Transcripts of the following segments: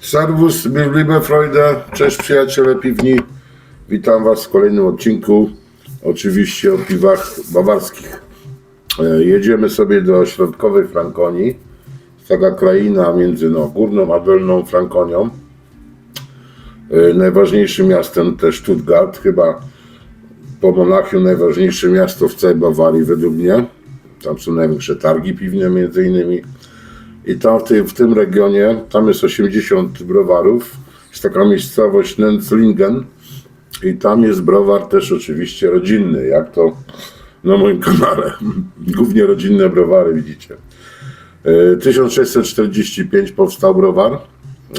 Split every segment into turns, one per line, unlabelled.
Servus, mir liebe Freude, cześć przyjaciele piwni. Witam Was w kolejnym odcinku, oczywiście o piwach bawarskich. E, Jedziemy sobie do środkowej Frankonii, taka kraina między no, górną a dolną Frankonią. E, Najważniejszym miastem też Stuttgart, chyba po Monachium najważniejsze miasto w całej Bawarii według mnie. Tam są największe targi piwne między innymi. I tam w, tej, w tym regionie, tam jest 80 browarów. Jest taka miejscowość Nenzlingen. I tam jest browar też oczywiście rodzinny, jak to na moim kanale. Głównie rodzinne browary widzicie. E, 1645 powstał browar.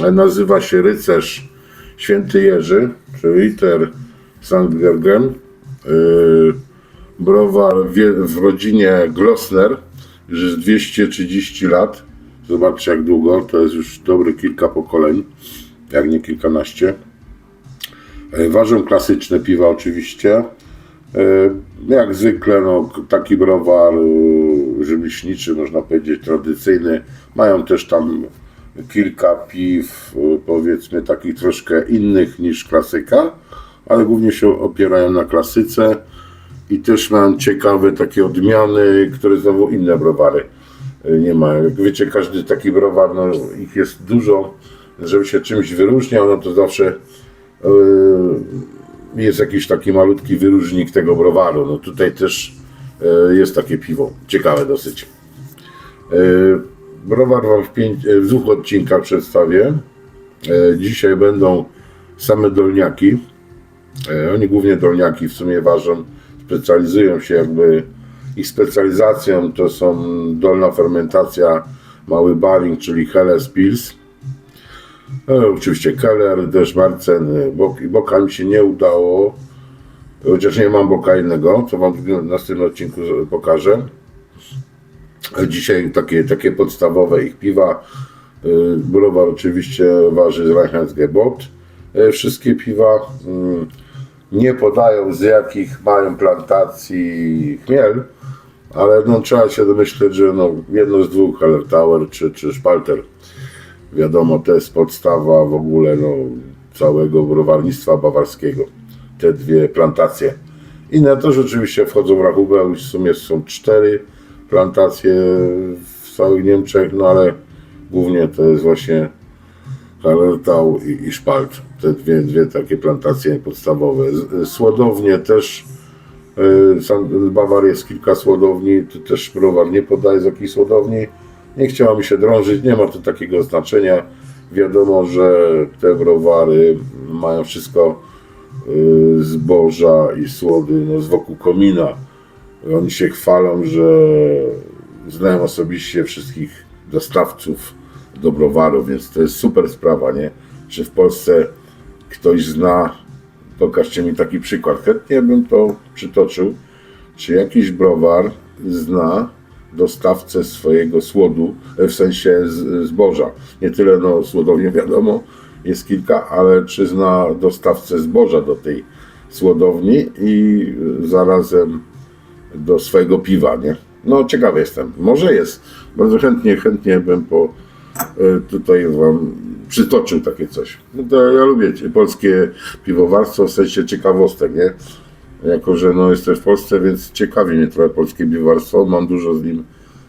E, Nazywa się Rycerz Święty Jerzy, czyli Ritter St. Gergen. E, Browar w rodzinie Glossner, już jest 230 lat. Zobaczcie jak długo, to jest już dobry kilka pokoleń, jak nie kilkanaście. E, Ważą klasyczne piwa oczywiście. E, Jak zwykle no, taki browar e, rzemieślniczy, można powiedzieć tradycyjny. Mają też tam kilka piw, powiedzmy takich troszkę innych niż klasyka, ale głównie się opierają na klasyce i też mają ciekawe takie odmiany, które znowu inne browary nie mają. Jak wiecie, każdy taki browar, no, ich jest dużo, żeby się czymś wyróżniał, no to zawsze e, jest jakiś taki malutki wyróżnik tego browaru. No tutaj też e, jest takie piwo, ciekawe dosyć. E, Browar Wam w, pięć, e, w dwóch odcinkach przedstawię. E, Dzisiaj będą same dolniaki. E, Oni głównie dolniaki w sumie ważą, specjalizują się jakby, ich specjalizacją to są dolna fermentacja, mały baring, czyli Helles Pils. E, oczywiście Keller, Deszmarcen, e, bok, boka mi się nie udało, chociaż nie mam boka innego, co Wam w następnym odcinku pokażę. E, Dzisiaj takie, takie podstawowe ich piwa. E, Browar oczywiście waży z Reinheitsgebot. E, Wszystkie piwa mm, nie podają z jakich mają plantacji chmiel, ale no, trzeba się domyśleć, że no, jedno z dwóch, Heller Tower czy, czy Spalter. Wiadomo, to jest podstawa w ogóle no, całego browarnictwa bawarskiego. Te dwie plantacje. Inne też oczywiście wchodzą w rachubę, już w sumie są cztery plantacje w całych Niemczech, no ale głównie to jest właśnie Hallertau i, i Spalt. Te dwie, dwie takie plantacje podstawowe. Słodownie też, y, w Bawarii jest kilka słodowni, tu też browar nie podaje z jakiej słodowni. Nie chciało mi się drążyć, nie ma to takiego znaczenia. Wiadomo, że te browary mają wszystko y, zboża i słody no, z wokół komina. Oni się chwalą, że znają osobiście wszystkich dostawców do browaru, więc to jest super sprawa, nie? Czy w Polsce ktoś zna, pokażcie mi taki przykład, chętnie bym to przytoczył, czy jakiś browar zna dostawcę swojego słodu, e, w sensie zboża. Nie tyle no słodownie wiadomo, jest kilka, ale czy zna dostawcę zboża do tej słodowni i zarazem do swojego piwa, nie? No ciekawy jestem. Może jest. Bardzo chętnie, chętnie bym po y, tutaj wam przytoczył takie coś. No to ja lubię polskie piwowarstwo w sensie ciekawostek, nie? Jako, że no jestem w Polsce, więc ciekawi mnie trochę polskie piwowarstwo. Mam dużo z nim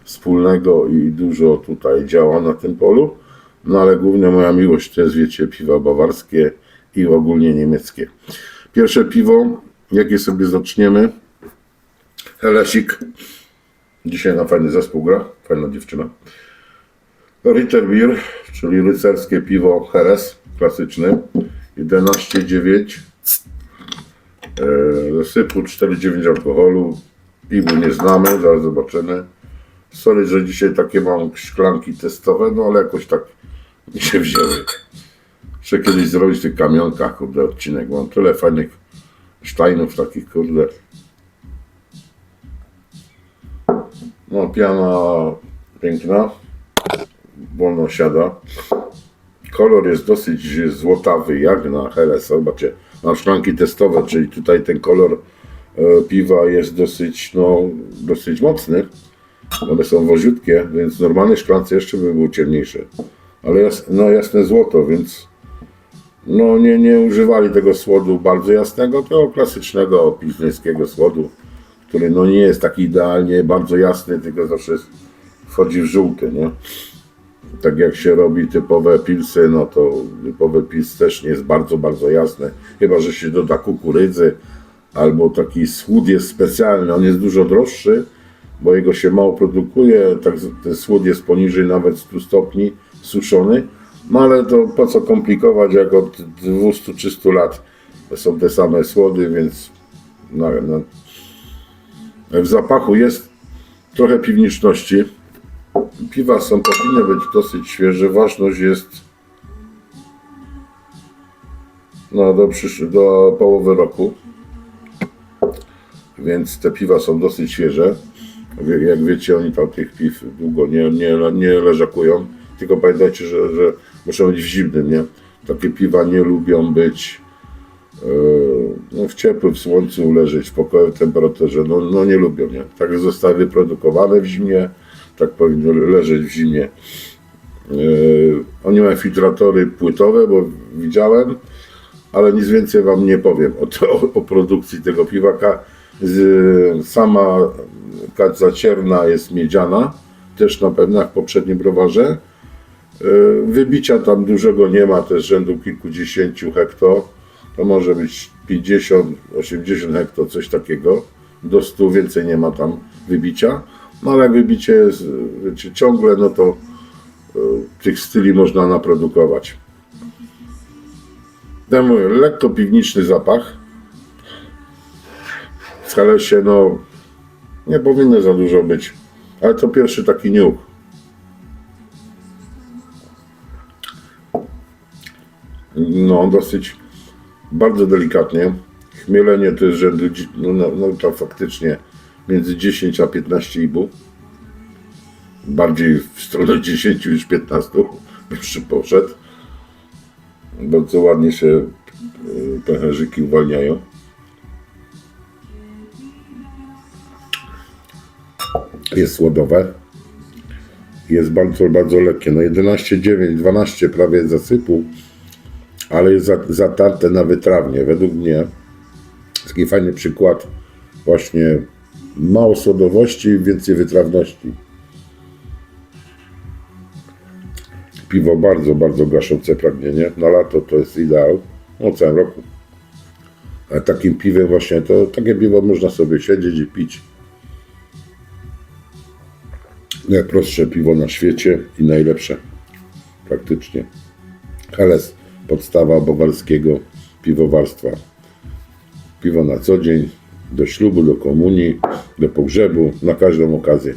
wspólnego i dużo tutaj działa na tym polu. No ale głównie moja miłość to jest, wiecie, piwa bawarskie i ogólnie niemieckie. Pierwsze piwo, jakie sobie zaczniemy, Helesik. Dzisiaj na fajny zespół gra, fajna dziewczyna. Ritterbier, czyli rycerskie piwo Heres, klasyczny, 11,9. E, Sypu 4,9 alkoholu. Piwu nie znamy, zaraz zobaczymy. Sorry, że dzisiaj takie mam szklanki testowe, no ale jakoś tak mi się wzięły. Muszę kiedyś zrobić w tych kamionkach, kurde, odcinek. Mam tyle fajnych sztajnów takich, kurde. No, piana piękna, wolno siada. Kolor jest dosyć złotawy, jak na Helles. Zobaczcie, mam szklanki testowe, czyli tutaj ten kolor e, piwa jest dosyć, no, dosyć mocny. One są woziutkie, więc w normalnej szklance jeszcze by był ciemniejszy. ale jas, no jasne złoto, więc no nie, nie używali tego słodu bardzo jasnego, tylko klasycznego pilsnerskiego słodu, który no nie jest taki idealnie bardzo jasny, tylko zawsze jest, wchodzi w żółty, nie? Tak jak się robi typowe pilsy, no to typowy pils też nie jest bardzo, bardzo jasny, chyba że się doda kukurydzy, albo taki słód jest specjalny, on jest dużo droższy, bo jego się mało produkuje, tak, ten słód jest poniżej nawet 100 stopni suszony, no ale to po co komplikować, jak od 200-300 lat są te same słody, więc no, no. w zapachu jest trochę piwniczności. Piwa są, powinny być dosyć świeże, ważność jest no, do, do połowy roku więc te piwa są dosyć świeże. Wie- Jak wiecie, oni tam tych piw długo nie, nie, nie leżakują, tylko pamiętajcie, że, że muszą być w zimnym, nie? Takie piwa nie lubią być e, no, w ciepłym w słońcu leżeć w pokoju, w temperaturze, no, no nie lubią, nie? Tak jak zostały wyprodukowane w zimie, tak powinny leżeć w zimie. E, oni mają filtratory płytowe, bo widziałem, ale nic więcej Wam nie powiem o, to, o produkcji tego piwaka. Sama kadza cierna jest miedziana, też na pewno jak w poprzednim browarze. Yy, Wybicia tam dużego nie ma, też rzędu kilkudziesięciu hekto. To może być 50, 80 hekto, coś takiego. Do 100 więcej nie ma tam wybicia. No ale jak wybicie wiecie, ciągle, no to yy, tych styli można naprodukować. Ten mówię, lekko piwniczny zapach. W Helesie, no, nie powinno za dużo być. Ale to pierwszy taki niuch. No, dosyć, bardzo delikatnie. Chmielenie to jest rzędu, no, no, no to faktycznie między 10 a 15 ibu. Bardziej w stronę 10 niż 15 bym poszedł. Bardzo ładnie się y, pęcherzyki uwalniają. Jest słodowe. Jest bardzo, bardzo lekkie. No 11,9, 12 prawie zasypu, ale jest za- zatarte na wytrawnie. Według mnie taki fajny przykład właśnie mało słodowości, więcej wytrawności. Piwo bardzo, bardzo gaszące pragnienie. Na lato to jest ideał. No całym roku. A takim piwem właśnie to takie piwo można sobie siedzieć i pić. Najprostsze piwo na świecie i najlepsze. Praktycznie. Helles, podstawa bawalskiego piwowarstwa. Piwo na co dzień, do ślubu, do komunii, do pogrzebu, na każdą okazję.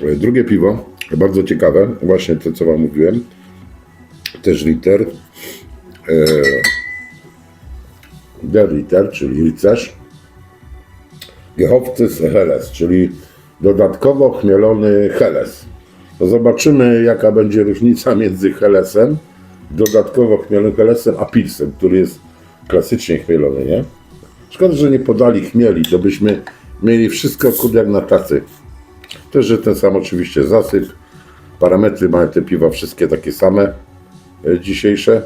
E, Drugie piwo, bardzo ciekawe, właśnie to co Wam mówiłem, też liter, e, der liter, czyli rycerz, Gehofcys Helles, czyli dodatkowo chmielony Helles. To zobaczymy jaka będzie różnica między Hellesem, dodatkowo chmielonym Hellesem, a Pilsem, który jest klasycznie chmielony, nie? Szkoda, że nie podali chmieli, to byśmy mieli wszystko kurde jak na tacy. Też, że ten sam oczywiście zasyp. Parametry mają te piwa wszystkie takie same e, dzisiejsze.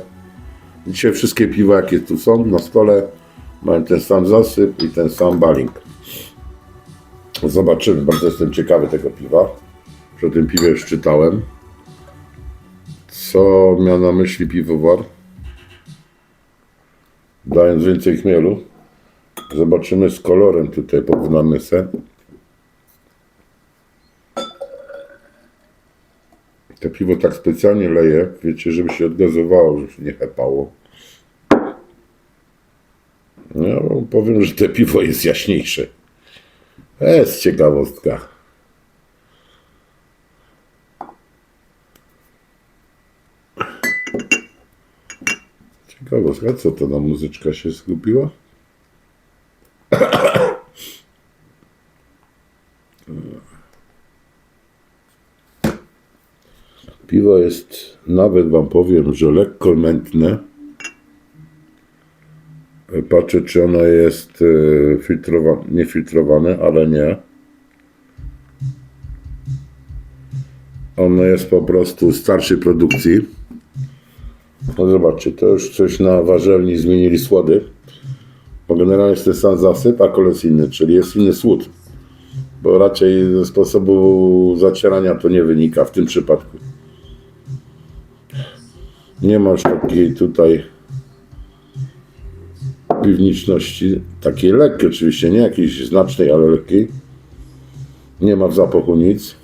Dzisiaj wszystkie piwa jakie tu są na stole mają ten sam zasyp i ten sam baling. Zobaczymy, bardzo jestem ciekawy tego piwa. Przy tym piwie już czytałem. Co miał na myśli piwowar? Dając więcej chmielu. Zobaczymy z kolorem tutaj porównamy se. To piwo tak specjalnie leje, wiecie, żeby się odgazowało, żeby się nie hepało. No, powiem, że to piwo jest jaśniejsze. Jest ciekawostka. Ciekawostka, co to na muzyczka się skupiła? Piwo jest, nawet Wam powiem, że lekko mętne. Patrzę, czy ono jest filtrowane, niefiltrowane, ale nie. Ono jest po prostu starszej produkcji. No zobaczcie, to już coś na warzelni zmienili słody. Bo generalnie jest ten sam zasyp, a kolor inny, czyli jest inny słód. Bo raczej ze sposobu zacierania to nie wynika w tym przypadku. Nie masz takiej tutaj piwniczności, takiej lekkiej oczywiście, nie jakiejś znacznej, ale lekkiej. Nie ma w zapachu nic.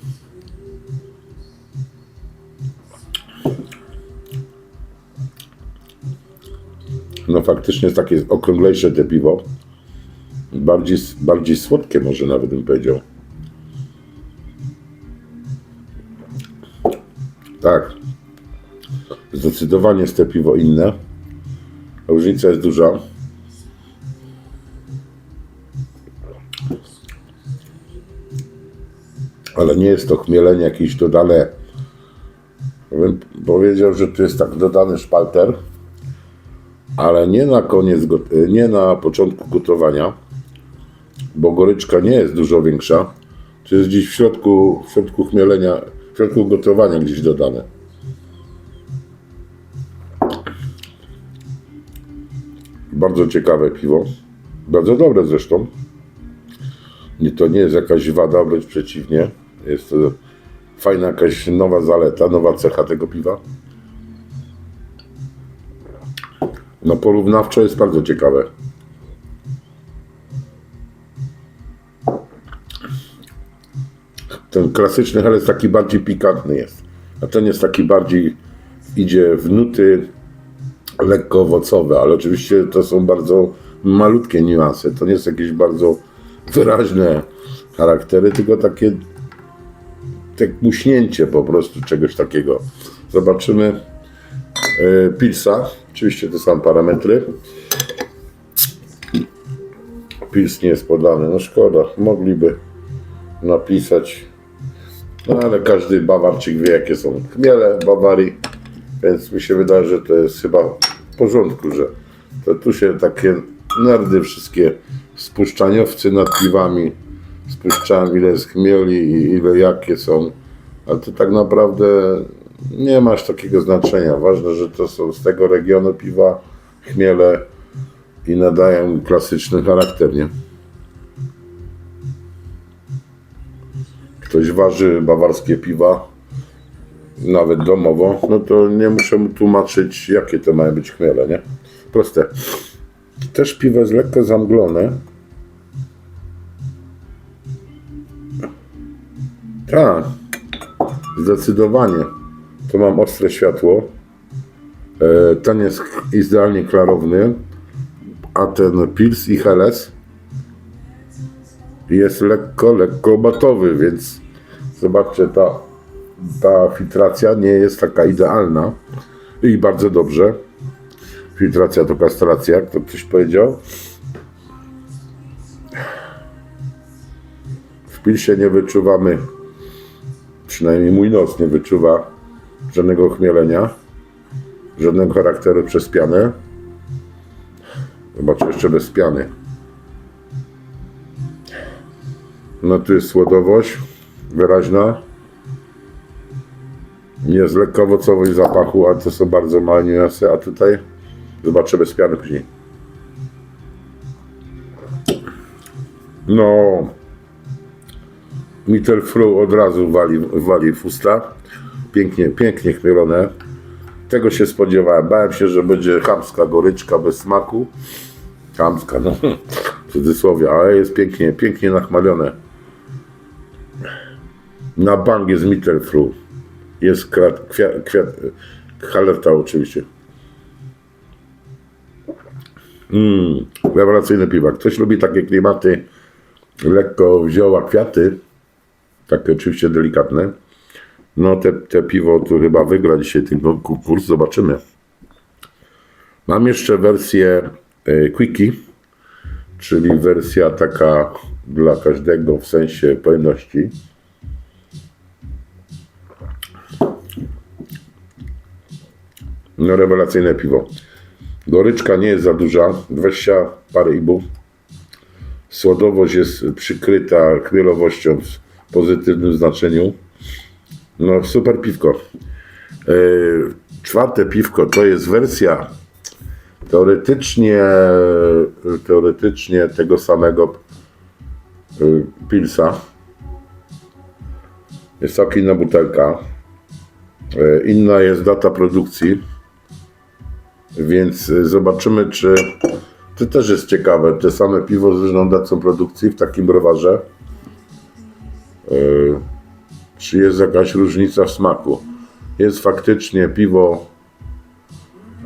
No faktycznie jest takie okrąglejsze te piwo. Bardziej, bardziej słodkie może nawet bym powiedział. Tak. Zdecydowanie jest to piwo inne. Różnica jest duża. Ale nie jest to chmielenie jakieś dodane. Bym powiedział, że to jest tak dodany szpalter, ale nie na koniec, nie na początku gotowania, bo goryczka nie jest dużo większa. To jest gdzieś w środku, w środku chmielenia, w środku gotowania gdzieś dodane. Bardzo ciekawe piwo. Bardzo dobre zresztą. Nie, to nie jest jakaś wada, wręcz przeciwnie. Jest to fajna jakaś nowa zaleta, nowa cecha tego piwa. No porównawczo jest bardzo ciekawe. Ten klasyczny helec taki bardziej pikantny jest. A ten jest taki bardziej, idzie w nuty lekko owocowe, ale oczywiście to są bardzo malutkie niuanse. To nie jest jakieś bardzo wyraźne charaktery, tylko takie tak muśnięcie po prostu czegoś takiego. Zobaczymy e, Pilsa. Oczywiście te same parametry. Pils nie jest podany. No szkoda, mogliby napisać. No ale każdy Bawarczyk wie jakie są chmiele Bawarii. Więc mi się wydaje, że to jest chyba w porządku, że to tu się takie nerdy wszystkie spuszczaniowcy nad piwami spuszczałem ile jest chmieli i ile jakie są. Ale to tak naprawdę nie masz takiego znaczenia. Ważne, że to są z tego regionu piwa, chmiele i nadają klasyczny charakter, nie? Ktoś waży bawarskie piwa, nawet domowo, no to nie muszę mu tłumaczyć, jakie to mają być chmiele, nie? Proste. Też piwo jest lekko zamglone. Tak, zdecydowanie. Tu mam ostre światło. E, ten jest idealnie klarowny, a ten Pils i Helles jest lekko, lekko matowy, więc zobaczcie, ta, ta filtracja nie jest taka idealna i bardzo dobrze. Filtracja to kastracja, jak to ktoś powiedział. W Pilsie nie wyczuwamy przynajmniej mój nos nie wyczuwa żadnego chmielenia, żadnego charakteru przez pianę. Zobaczę jeszcze bez piany. No tu jest słodowość wyraźna. Jest lekko owocowość zapachu, ale to są bardzo małe niuanse, a tutaj zobaczę bez piany później. No, Mittelfru od razu wali, wali w usta. Pięknie, pięknie chmielone. Tego się spodziewałem. Bałem się, że będzie chamska goryczka bez smaku. Chamska, no w cudzysłowie, ale jest pięknie, pięknie nachmalione. Na bank jest Mittelfru. Jest kwiat, kwiat, kwiat halerta oczywiście. Mmm, rewelacyjne piwa. Ktoś lubi takie klimaty lekko zioła, kwiaty, takie oczywiście delikatne. No te, te piwo tu chyba wygra dzisiaj ten konkurs, zobaczymy. Mam jeszcze wersję e, Quickie, czyli wersja taka dla każdego w sensie pojemności. No rewelacyjne piwo. Goryczka nie jest za duża, 20 parę ibu. Słodowość jest przykryta chmielowością w pozytywnym znaczeniu. No super piwko. Yy, czwarte piwko to jest wersja teoretycznie teoretycznie tego samego yy, pilsa. Jest całkiem inna butelka. Yy, inna jest data produkcji. Więc zobaczymy, czy to też jest ciekawe. Te same piwo z różną datą produkcji w takim browarze. Yy, czy jest jakaś różnica w smaku. Jest faktycznie piwo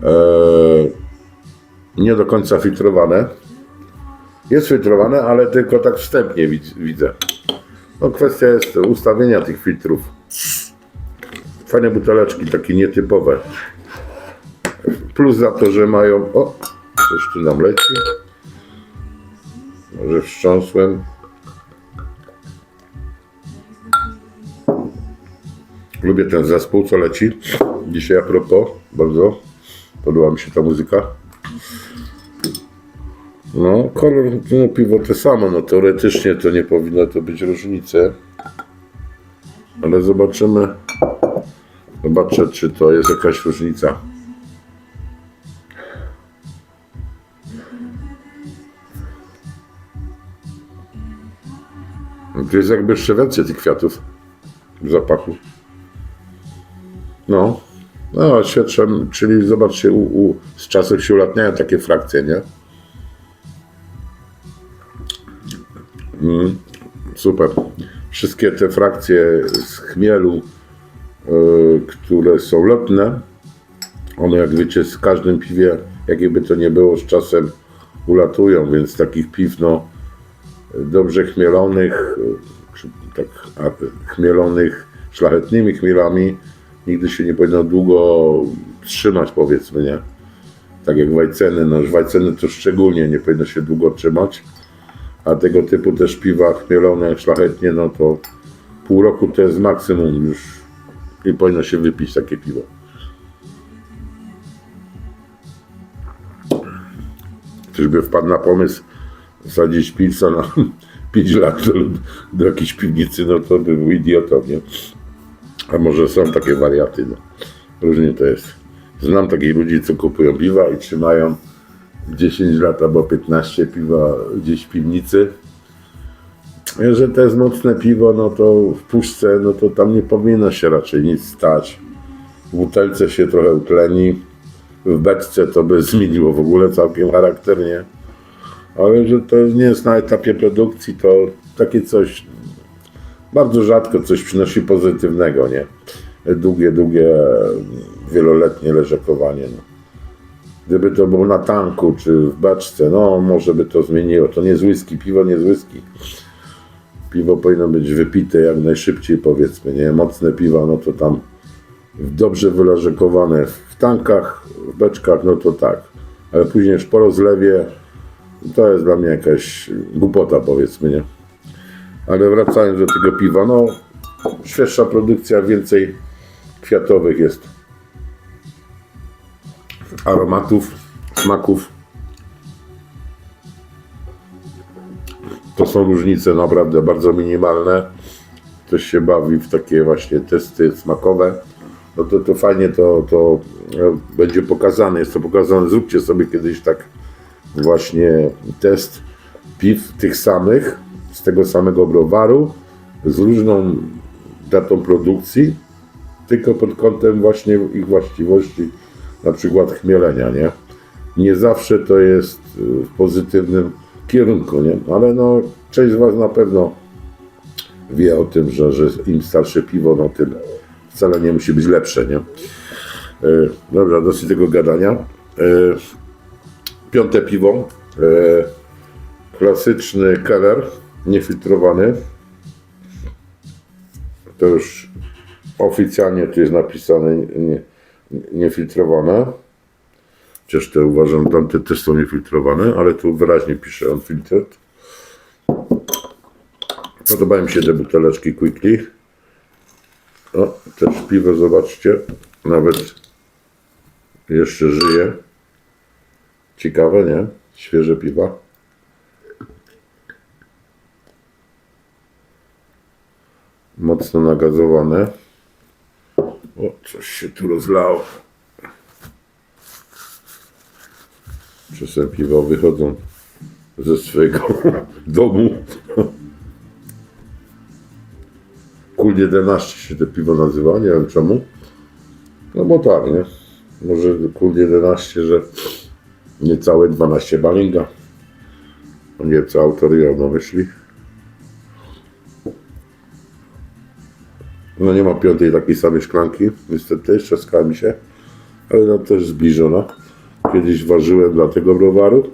e, nie do końca filtrowane. Jest filtrowane, ale tylko tak wstępnie widz, widzę. No kwestia jest ustawienia tych filtrów. Fajne buteleczki, takie nietypowe. Plus za to, że mają... O, coś tu nam leci. Może wstrząsłem. Lubię ten zespół, co leci. Dzisiaj a propos, bardzo podoba mi się ta muzyka. No, kolor no, piwo te samo, no teoretycznie to nie powinno to być różnice. Ale zobaczymy. Zobaczę, czy to jest jakaś różnica. No, Tu jest jakby więcej tych kwiatów w zapachu. No, no świetlsze, czyli zobaczcie, u, u, z czasem się ulatniają takie frakcje, nie? Mm, super. Wszystkie te frakcje z chmielu, y, które są lotne, one jak wiecie z każdym piwie, jakieby to nie było, z czasem ulatują, więc takich piw, no, dobrze chmielonych, czy tak chmielonych szlachetnymi chmielami, nigdy się nie powinno długo trzymać, powiedzmy, nie? Tak jak wajceny, no wajceny to szczególnie nie powinno się długo trzymać, a tego typu też piwa chmielone szlachetnie, no to pół roku to jest maksimum już i powinno się wypić takie piwo. Ktoś by wpadł na pomysł wsadzić pilsa na 5 lat do, do jakiejś piwnicy, no to by był idiotą, nie? A może są takie wariaty, no. Różnie to jest. Znam takich ludzi, co kupują piwa i trzymają 10 lat albo 15 piwa gdzieś w piwnicy. Jeżeli to jest mocne piwo, no to w puszce, no to tam nie powinno się raczej nic stać. W butelce się trochę utleni, w beczce to by zmieniło w ogóle całkiem charakter, nie? Ale że to nie jest na etapie produkcji, to takie coś bardzo rzadko coś przynosi pozytywnego, nie? Długie, długie, wieloletnie leżakowanie. No. Gdyby to było na tanku czy w beczce, no może by to zmieniło. To nie jest whisky, piwo nie jest whisky. Piwo powinno być wypite jak najszybciej, powiedzmy, nie? Mocne piwa, no to tam dobrze wyleżakowane w tankach, w beczkach, no to tak. Ale później już po rozlewie to jest dla mnie jakaś głupota, powiedzmy, nie? Ale wracając do tego piwa, no świeższa produkcja, więcej kwiatowych jest aromatów, smaków. To są różnice naprawdę bardzo minimalne. Ktoś się bawi w takie właśnie testy smakowe. No to, to fajnie to, to e, będzie pokazane. Jest to pokazane. Zróbcie sobie kiedyś tak właśnie test piw tych samych, z tego samego browaru, z różną datą produkcji, tylko pod kątem właśnie ich właściwości, na przykład chmielenia, nie? Nie zawsze to jest y, w pozytywnym kierunku, nie? Ale no, część z Was na pewno wie o tym, że, że im starsze piwo, no tym wcale nie musi być lepsze, nie? Y, Dobra, dosyć tego gadania. Y, Piąte piwo. Klasyczny Keller, niefiltrowany. To już oficjalnie tu jest napisane nie, niefiltrowane. Chociaż te uważam, tamte też są niefiltrowane, ale tu wyraźnie pisze unfiltered. Podobają mi się te buteleczki Quickly. O, też piwo, zobaczcie. Nawet jeszcze żyje. Ciekawe, nie? Świeże piwa. Mocno nagazowane. O, coś się tu rozlało. Czasem piwa wychodzą ze swojego domu. Kul 11 się to piwo nazywa, nie wiem czemu. No bo tak, nie? Może kul 11, że niecałe 12 balinga. Nie co autor ją na myśli. No nie ma piątej takiej samej szklanki, niestety, trzaskała mi się, ale no też zbliżona. Kiedyś ważyłem dla tego browaru.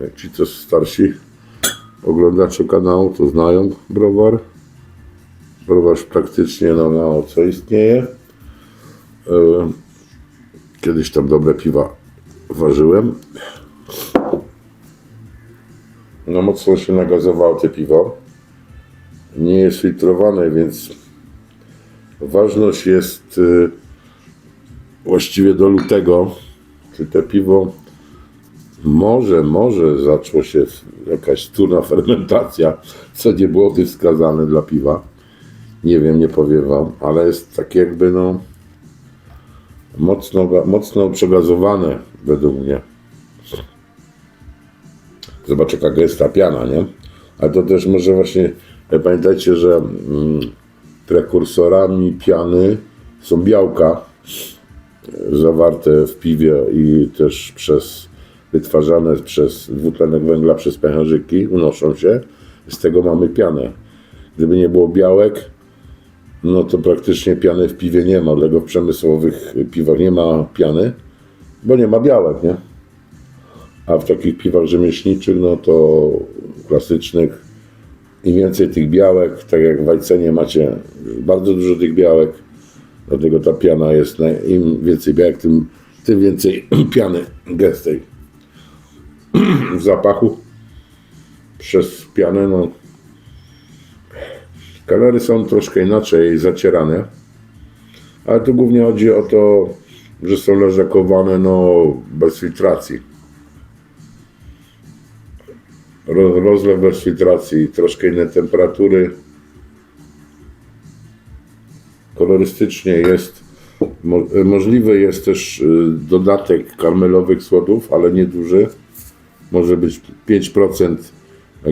Jak ci co starsi oglądacze kanału, to znają browar. Browar praktycznie no, mało co istnieje. E, Kiedyś tam dobre piwa ważyłem. No mocno się nagazowało te piwo. Nie jest filtrowane, więc ważność jest y, właściwie do lutego, czy te piwo może, może zaczło się jakaś wtórna fermentacja, co nie byłoby wskazane dla piwa. Nie wiem, nie powiem wam, ale jest tak jakby no mocno, mocno przegazowane według mnie. Zobacz jaka gęsta piana, nie? Ale to też może właśnie, e, pamiętajcie, że mm, prekursorami piany są białka e, zawarte w piwie i też przez wytwarzane przez dwutlenek węgla przez pęcherzyki, unoszą się. Z tego mamy pianę. Gdyby nie było białek, no to praktycznie piany w piwie nie ma, dlatego w przemysłowych piwach nie ma piany, bo nie ma białek, nie? A w takich piwach rzemieślniczych, no to klasycznych, im więcej tych białek, tak jak w Wajcenie macie bardzo dużo tych białek, dlatego ta piana jest, im więcej białek, tym, tym więcej piany gęstej. W zapachu przez pianę, no kalory są troszkę inaczej zacierane, ale tu głównie chodzi o to, że są leżakowane no, bez filtracji. Ro- Rozlew bez filtracji, troszkę inne temperatury. Kolorystycznie jest mo- możliwy jest też y, dodatek karmelowych słodów, ale nieduży. Może być 5%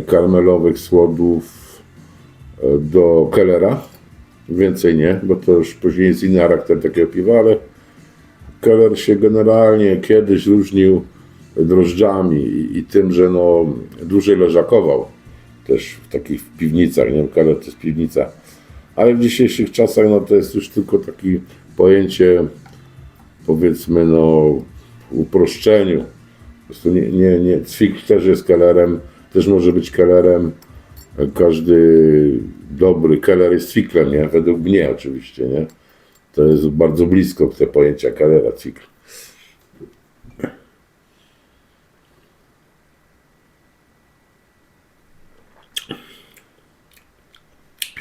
karmelowych słodów e, do Kellera. Więcej nie, bo to już później jest inny charakter takiego piwa, ale Keller się generalnie kiedyś różnił drożdżami i, i tym, że no, dłużej leżakował też w takich piwnicach, nie wiem, Keller to jest piwnica, ale w dzisiejszych czasach no, to jest już tylko takie pojęcie powiedzmy no w uproszczeniu. Po prostu nie, nie, nie, Cwik też jest Kellerem, też może być Kellerem, każdy dobry Keller jest Cwiklem, nie? Według mnie oczywiście, nie? To jest bardzo blisko te pojęcia Kellera, Cwikl.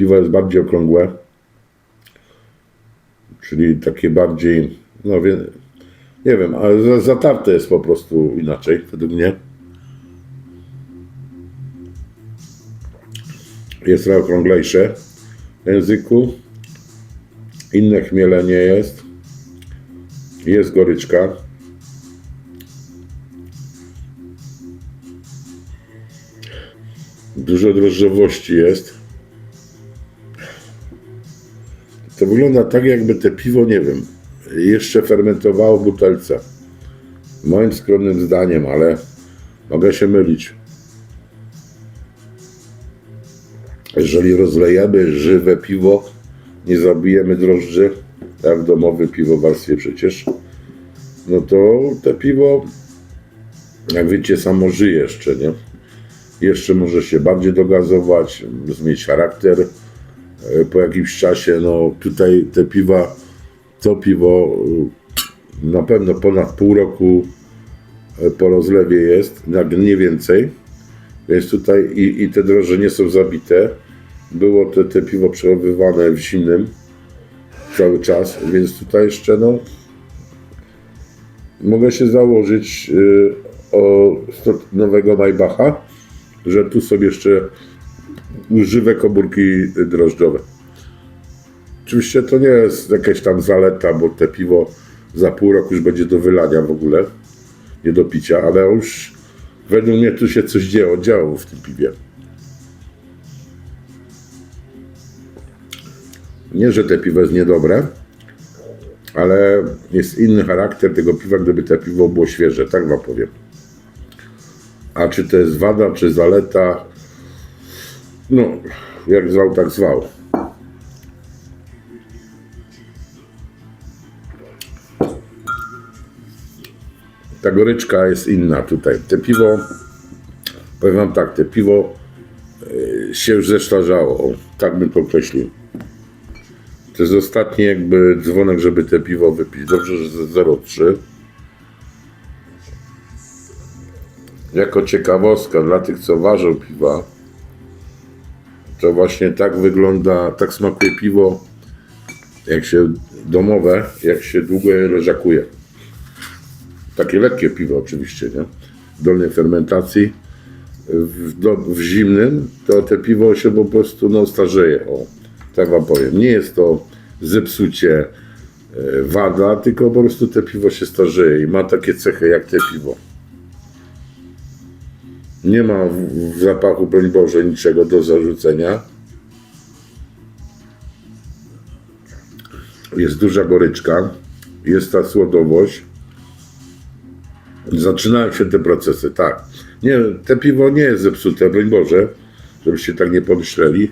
Piwo jest bardziej okrągłe, czyli takie bardziej, no wie, nie wiem, ale za- zatarte jest po prostu inaczej, według mnie. Jest trochę okrąglejsze w języku. Inne chmielenie jest. Jest goryczka. Dużo drożdżowości jest. To wygląda tak, jakby te piwo, nie wiem, jeszcze fermentowało butelce. Moim skromnym zdaniem, ale mogę się mylić. Jeżeli rozlejemy żywe piwo, nie zabijemy drożdży, jak w domowym piwowarstwie przecież, no to te piwo, jak wiecie, samo żyje jeszcze, nie? Jeszcze może się bardziej dogazować, zmienić charakter po jakimś czasie. No tutaj te piwa, to piwo e, na pewno ponad pół roku e, po rozlewie jest, nie więcej. Więc tutaj i, i te drożdże nie są zabite. Było te, te piwo przechowywane w zimnym cały czas, więc tutaj jeszcze no mogę się założyć y, o nowego Maybacha, że tu są jeszcze żywe komórki drożdżowe. Oczywiście to nie jest jakaś tam zaleta, bo te piwo za pół roku już będzie do wylania w ogóle, nie do picia, ale już według mnie tu się coś działo, działo w tym piwie. Nie, że te piwo jest niedobre, ale jest inny charakter tego piwa, gdyby te piwo było świeże, tak wam powiem. A czy to jest wada, czy zaleta, no, jak zwał, tak zwał. Ta goryczka jest inna tutaj. Te piwo, powiem wam tak, te piwo y, się już zestarzało, o, tak bym to określił. To jest ostatni jakby dzwonek, żeby te piwo wypić. Dobrze, że ze 0,3. Jako ciekawostka dla tych, co ważą piwa, to właśnie tak wygląda, tak smakuje piwo, jak się domowe, jak się długo je leżakuje. Takie lekkie piwo oczywiście, nie? Dolnej fermentacji. W, do, w zimnym to te piwo się po prostu no, starzeje. O, tak wam powiem. Nie jest to zepsucie e, wada, tylko po prostu te piwo się starzeje i ma takie cechy jak te piwo. Nie ma w, zapachu, broń Boże, niczego do zarzucenia. Jest duża goryczka, jest ta słodowość. Zaczynają się te procesy, tak. Nie, te piwo nie jest zepsute, broń Boże, żebyście tak nie pomyśleli.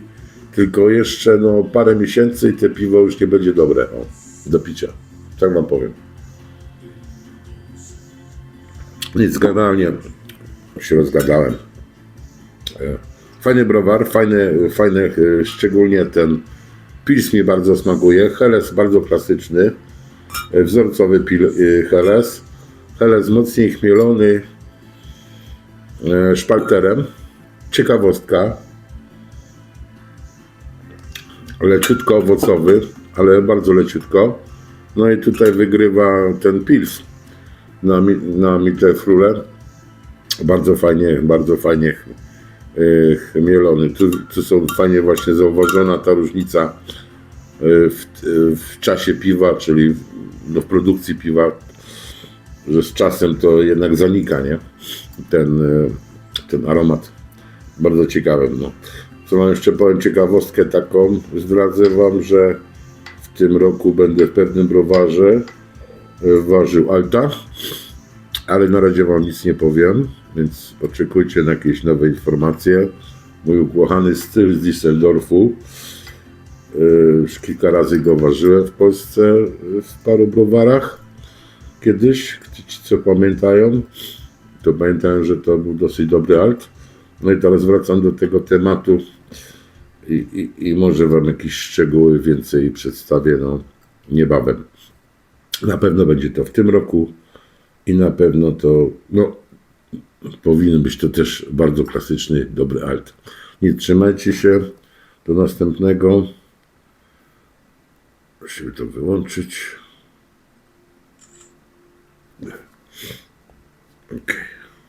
Tylko jeszcze no, parę miesięcy i te piwo już nie będzie dobre o, do picia. Tak wam powiem. Nic, zgadanie się rozgadałem. E, Fajny browar, fajny, fajny, e, szczególnie ten pils mi bardzo smakuje. Heles bardzo klasyczny, e, wzorcowy pil, Heles. Heles mocniej chmielony szpalterem. Ciekawostka. Leciutko owocowy, ale bardzo leciutko. No i tutaj wygrywa ten pils na, na Mittelfrule. Bardzo fajnie, bardzo fajnie e, chmielony. Tu, tu są fajnie właśnie zauważona ta różnica e, w, w czasie piwa, czyli no, w produkcji piwa, że z czasem to jednak zanika, nie? Ten, e, ten aromat. Bardzo ciekawy. No. Co mam jeszcze powiem ciekawostkę taką, zdradzę wam, że w tym roku będę w pewnym browarze ważył Alta, ale na razie wam nic nie powiem, więc oczekujcie na jakieś nowe informacje. Mój ukochany styl z Düsseldorfu. E, Już kilka razy go ważyłem w Polsce e, w paru browarach. Kiedyś, ci co pamiętają, to pamiętają, że to był dosyć dobry alt. No i teraz wracam do tego tematu i, i, i może Wam jakieś szczegóły więcej przedstawię no, niebawem. Na pewno będzie to w tym roku i na pewno to no, powinien być to też bardzo klasyczny, dobry alt. Nie trzymajcie się. Do następnego. Musimy to wyłączyć. Ok.